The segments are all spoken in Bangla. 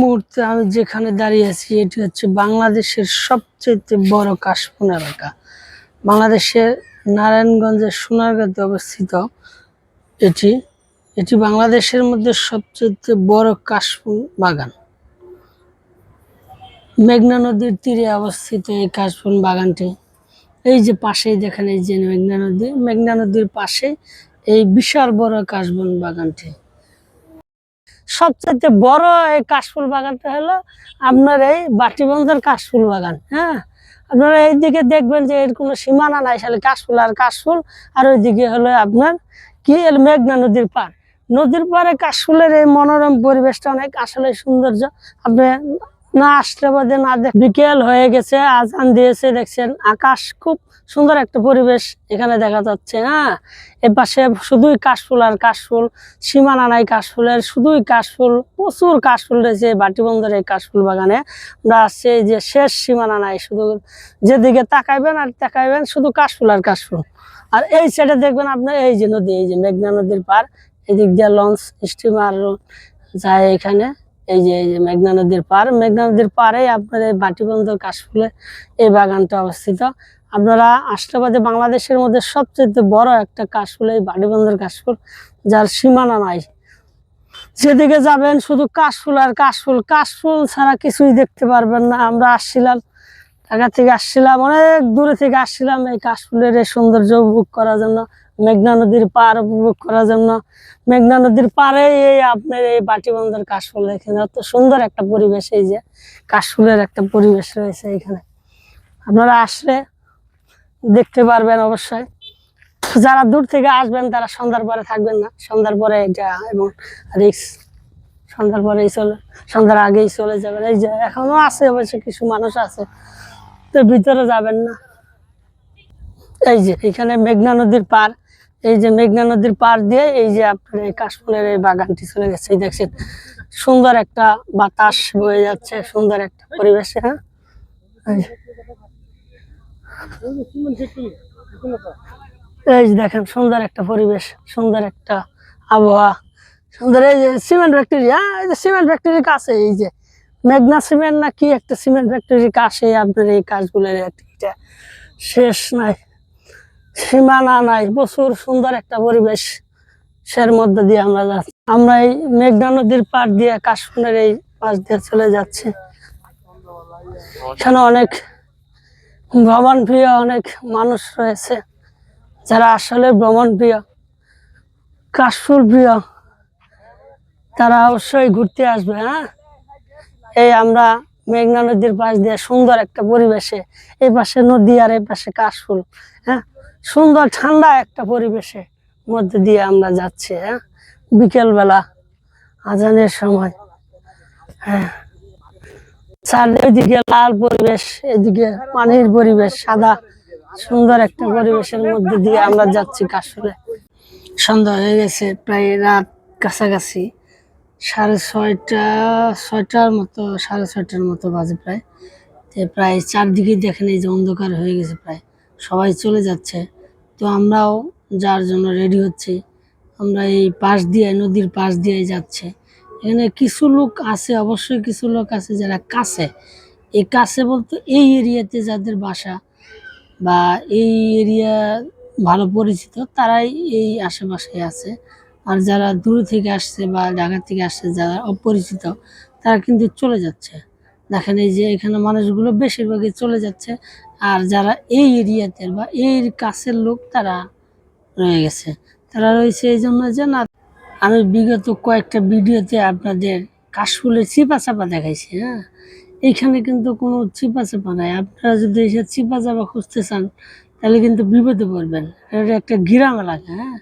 মুহূর্তে আমি যেখানে দাঁড়িয়ে আছি, এটি হচ্ছে বাংলাদেশের সবচেয়ে বড় কাশবন এলাকা। বাংলাদেশের নারায়ণগঞ্জের সোনারগাঁতে অবস্থিত এটি। এটি বাংলাদেশের মধ্যে সবচেয়ে বড় কাশবন বাগান। মেঘনা নদীর তীরে অবস্থিত এই কাশবন বাগানটি। এই যে পাশেই দেখেন, এই যে মেঘনা নদী। মেঘনা নদীর পাশে এই বিশাল বড় কাশবন বাগানটি। সবচেয়ে বড় এই কাশফুল বাগানটা হলো আপনার এই বাটিবন্ধের কাশফুল বাগান হ্যাঁ? আপনারা এইদিকে দেখবেন যে এর কোনো সীমানা নাই, খালি কাশফুল আর কাশফুল। আর ওইদিকে হলো আপনার কি? এল মেঘনা নদীর পার নদীর পারে কাশফুলের এই মনোরম পরিবেশটা অনেক আসলে সৌন্দর্য। আপনি না আসলে বাদে না দেখ বিকেল হয়ে গেছে, আজান দিয়েছে, দেখছেন আকাশ খুব সুন্দর একটা পরিবেশ এখানে দেখা যাচ্ছে হ্যাঁ? এ পাশে শুধুই কাশফুল আর কাশফুল, সীমানা নাই কাশফুলের, শুধুই কাশফুল, প্রচুর কাশফুল রয়েছে বাটিবন্দর এই কাশফুল বাগানে। আমরা আসছে যে শেষ সীমানা নাই, শুধু যেদিকে তাকাইবেন আর তাকাইবেন শুধু কাশফুল আর কাশফুল। আর এই সাইডে দেখবেন আপনার এই যে নদী, এই যে মেঘনা নদীর পার এদিক দিয়ে লঞ্চ, স্টিমার যায় এখানে। এই যে এই যে মেঘনা নদীর পার, মেঘনা নদীর পারে আপনার এই বাটিবন্দর কাশফুলের এই বাগানটা অবস্থিত। আপনারা আষ্ট্রাবাদে বাংলাদেশের মধ্যে সবচেয়ে বড় একটা কাশফুল, এই বাটিবন্দর কাশফুল, যার সীমানা নাই। যেদিকে যাবেন শুধু কাশফুল আর কাশফুল। কাশফুল ছাড়া কিছুই দেখতে পারবেন না। আমরা আসছিলাম, ঢাকা থেকে আসছিলাম, অনেক দূরে থেকে আসছিলাম এই কাশফুলের এই সৌন্দর্য উপভোগ করার জন্য। মেঘনা নদীর পার উপভোগ করার জন্য। মেঘনা নদীর পারে এই আপনার এই বাটি বাটিবন্দর কাশফুল এখানে এত সুন্দর একটা পরিবেশ এই যে, কাশফুলের একটা পরিবেশ রয়েছে এখানে। আপনারা আসলে দেখতে পারবেন অবশ্যই। যারা দূর থেকে আসবেন, তারা সন্ধ্যার পরে থাকবেন না। সন্ধ্যার পরে এটা এবং রিক্স, সন্ধ্যার পরেই চলে, সন্ধ্যার আগেই চলে যাবেন। এই যে, এখনও আছে অবশ্য কিছু মানুষ আছে, তো ভিতরে যাবেন না। এই যে, এখানে মেঘনা নদীর পার। এই যে মেঘনা নদীর পার দিয়ে এই যে আপনার এই কাশফুলের এই বাগানটি চলে গেছে, এই দেখছেন, সুন্দর একটা বাতাস বয়ে যাচ্ছে, সুন্দর একটা পরিবেশে হ্যাঁ এই যে। দেখেন, সুন্দর একটা পরিবেশ, সুন্দর একটা আবহাওয়া, সুন্দর, এই যে সিমেন্ট ফ্যাক্টরি হ্যাঁ এই যে সিমেন্ট ফ্যাক্টরির কাছে, এই যে মেঘনা সিমেন্ট না কি একটা সিমেন্ট ফ্যাক্টরির কাছে আপনার এই কাজগুলোর একটা শেষ নাই সীমানা নাই, প্রচুর সুন্দর একটা পরিবেশ সের মধ্যে দিয়ে আমরা যাচ্ছি। আমরা এই মেঘনা নদীর পার দিয়ে কাশফুলের এই পাশ দিয়ে চলে যাচ্ছি। এখানে অনেক ভ্রমণ প্রিয় অনেক মানুষ রয়েছে, যারা আসলে ভ্রমণ প্রিয় কাশফুল প্রিয়। তারা অবশ্যই ঘুরতে আসবে হ্যাঁ? এই আমরা মেঘনা নদীর পাশ দিয়ে সুন্দর একটা পরিবেশে, এই পাশে নদী আর এই পাশে কাশফুল হ্যাঁ? সুন্দর ঠান্ডা একটা পরিবেশে মধ্যে দিয়ে আমরা যাচ্ছি হ্যাঁ? বিকেলবেলা, আজানের সময় হ্যাঁ? চারিদিকে লাল পরিবেশ, এদিকে পানির পরিবেশ, সাদা, সুন্দর একটা পরিবেশের মধ্যে দিয়ে আমরা যাচ্ছি কাশফুলে। সন্ধ্যা হয়ে গেছে, প্রায় রাত কাছাকাছি, সাড়ে ছয়টা, ছয়টার মতো, সাড়ে ছয়টার মতো বাজে প্রায়। প্রায় চারদিকে দেখেন এই যে অন্ধকার হয়ে গেছে প্রায়। সবাই চলে যাচ্ছে। তো আমরাও যার জন্য রেডি হচ্ছি। আমরা এই পাশ দিয়ে, নদীর পাশ দিয়ে যাচ্ছে। এখানে কিছু লোক আছে, অবশ্যই কিছু লোক আছে যারা কাছে। এই কাছে বলতে এই এরিয়াতে যাদের বাসা বা এই এরিয়া ভালো পরিচিত, তারাই এই আশেপাশে আছে। আর যারা দূর থেকে আসছে বা ঢাকা থেকে আসছে, যারা অপরিচিত, তারা কিন্তু চলে যাচ্ছে। দেখেন এই যে এখানে মানুষগুলো বেশিরভাগই চলে যাচ্ছে। আর যারা এই এরিয়াতে বা এই কাছের লোক তারা রয়ে গেছে। তারা রয়েছে এই জন্য যে না, আমি বিগত কয়েকটা ভিডিওতে আপনাদের কাশফুলের চিপা চাপা দেখাইছি হ্যাঁ? এইখানে কিন্তু কোনো চিপা চাপা নাই। আপনারা যদি এসে চিপা চাপা খুঁজতে চান, তাহলে কিন্তু বিপদে পড়বেন। এটা একটা গ্রাম এলাকা হ্যাঁ?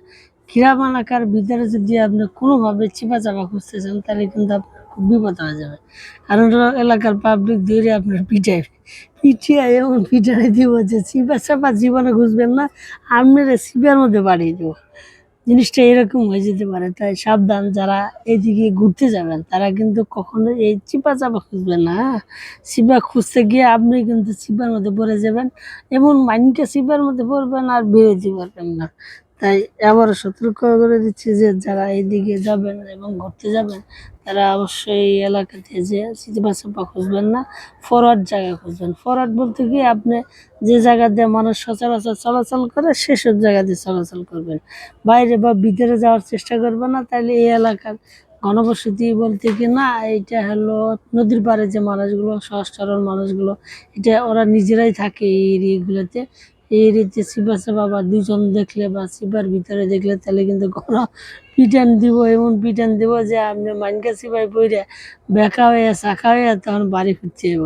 গ্রাম এলাকার ভিতরে যদি আপনি কোনোভাবে চিপা চাপা খুঁজতে চান, তাহলে কিন্তু আপনার খুব বিপদ হয়ে যাবে। কারণ এলাকার পাবলিক ধরে আপনার পিঠাই পিঠিয়ে এমন পিঠাই দিব যে চিপা চাপা জীবনে খুঁজবেন না, আপনারা চিপার মধ্যে বাড়িয়ে দেবো। জিনিসটা এরকম হয়ে যেতে পারে, তাই সাবধান যারা এইদিকে ঘুরতে যাবেন, তারা কিন্তু কখনো এই চিপা চাপা খুঁজবেন না হ্যাঁ? চিপা খুঁজতে গিয়ে আপনি কিন্তু চিপার মধ্যে পড়ে যাবেন। এমন মাইন্ডটা চিপার মধ্যে পড়বেন আর বেরোতে পারবেন না। তাই আবার সতর্ক করে দিচ্ছি যে যারা এইদিকে যাবেন এবং ঘুরতে যাবেন, তারা অবশ্যই এই এলাকাতে যে সিটিবাস চাপা খুঁজবেন না, ফরওয়ার্ড জায়গা খুঁজবেন। ফরওয়ার্ড বলতে কি, আপনি যে জায়গা দিয়ে মানুষ সচরাচর চলাচল করে, সেসব জায়গা দিয়ে চলাচল করবেন। বাইরে বা ভিতরে যাওয়ার চেষ্টা করবেন না তাহলে এই এলাকার ঘনবসতি বলতে কি, না, এইটা হলো নদীর পাড়ে যে মানুষগুলো, সহজ সরল মানুষগুলো, এটা ওরা নিজেরাই থাকে এই এরিয়াগুলোতে। এই এরিয়াতে শিবা চাপা বা দুজন দেখলে বা শিবার ভিতরে দেখলে তাহলে কিন্তু কোনো পিটান দিব, এমন পিটান দিব যে আপনি মাইনকা শিবাই পইরে বেকা হয়ে শাখা হয়ে তখন বাড়ি ফিরতে যাব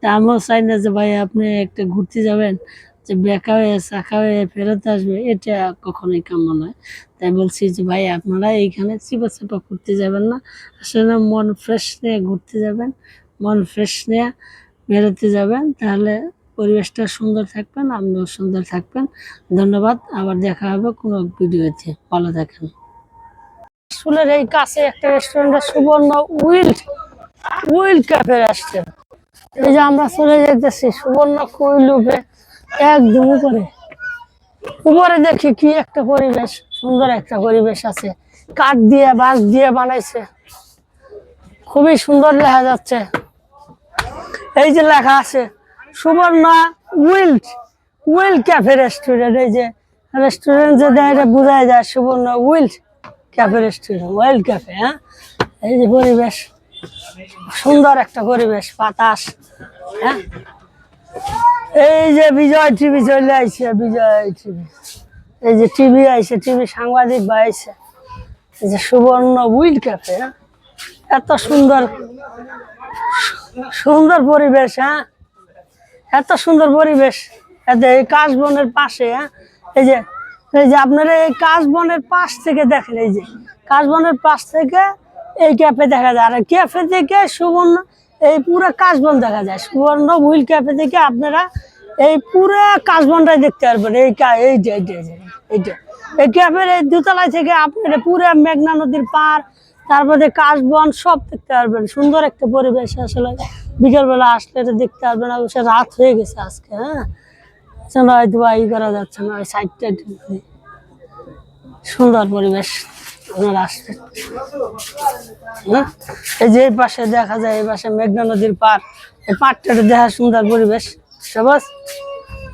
তা আমিও চাই না যে ভাই আপনি একটা ঘুরতে যাবেন, যে বেকা হয়ে শাখা হয়ে ফেরত আসবে, এটা কখনোই কাম্য নয়। তাই বলছি যে ভাই আপনারা এইখানে চিপা চাপা ঘুরতে যাবেন না, আসলে মন ফ্রেশ নিয়ে ঘুরতে যাবেন, মন ফ্রেশ নিয়ে বেরোতে যাবেন, তাহলে পরিবেশটা সুন্দর থাকবেন আপনিও সুন্দর থাকবেন। ধন্যবাদ, আবার দেখা হবে কোনো ভিডিওতে। ভালো থাকেন। স্কুলের এই কাছে একটা রেস্টুরেন্টের সুবর্ণ উইল উইল ক্যাফে রেস্টুরেন্ট এই যে আমরা চলে যেতেছি সুবর্ণ কুইল উপরে একদম উপরে। উপরে দেখি কি একটা পরিবেশ, সুন্দর একটা পরিবেশ আছে। কাঠ দিয়ে, বাঁশ দিয়ে বানাইছে। খুবই সুন্দর দেখা যাচ্ছে। এই যে লেখা আছে সুবর্ণ উইল উইল ক্যাফে রেস্টুরেন্ট এই যে রেস্টুরেন্ট যে দেয় এটা বোঝাই যায় সুবর্ণ উইল ক্যাফে রেস্টুরেন্ট ওয়েল ক্যাফে হ্যাঁ? এই যে পরিবেশ, সুন্দর একটা পরিবেশ, বাতাস হ্যাঁ? এই যে বিজয় টিভি চলে আইছে, বিজয় টিভি। এই যে টিভি আইছে, টিভি সাংবাদিক বা আইছে এই যে সুবর্ণ উইল ক্যাফে হ্যাঁ? এত সুন্দর সুন্দর পরিবেশ হ্যাঁ? এত সুন্দর পরিবেশ। এতে এই কাশবনের পাশে হ্যাঁ? এই যে এই যে আপনারা এই কাশবনের পাশ থেকে দেখেন এই যে। কাশবনের পাশ থেকে এই ক্যাফে দেখা যায়। আর ক্যাফে থেকে সুবর্ণ এই পুরো কাশবন দেখা যায়। সুবর্ণ হুইল ক্যাফে থেকে আপনারা এই পুরো কাশবনটাই দেখতে পারবেন। এই এই যে এই যে, এইটা এই ক্যাফের এই দোতলায় থেকে আপনারা পুরো মেঘনা নদীর পার তারপরে কাশবন সব দেখতে পারবেন। সুন্দর একটা পরিবেশ আসলে। বিকেলবেলা আসলে এটা দেখতে না অবশ্য রাত হয়ে গেছে আজকে হ্যাঁ? যেন হয়তো বা ই করা যাচ্ছে না, ওই সাইডটা সুন্দর পরিবেশ আপনারা আসবেন হ্যাঁ? এই যে এই পাশে দেখা যায়, এই পাশে মেঘনা নদীর পার এই পাড়টা দেখা সুন্দর পরিবেশ। সবাস,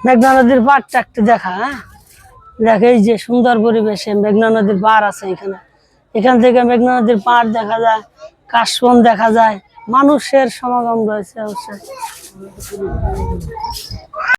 মেঘনা নদীর পাড়টা একটু দেখা হ্যাঁ? দেখ, এই যে সুন্দর পরিবেশে মেঘনা নদীর পার আছে এখানে। এখান থেকে মেঘনা নদীর পাড় দেখা যায়, কাশবন দেখা যায় মানুষের সমাগম রয়েছে অবশ্যই।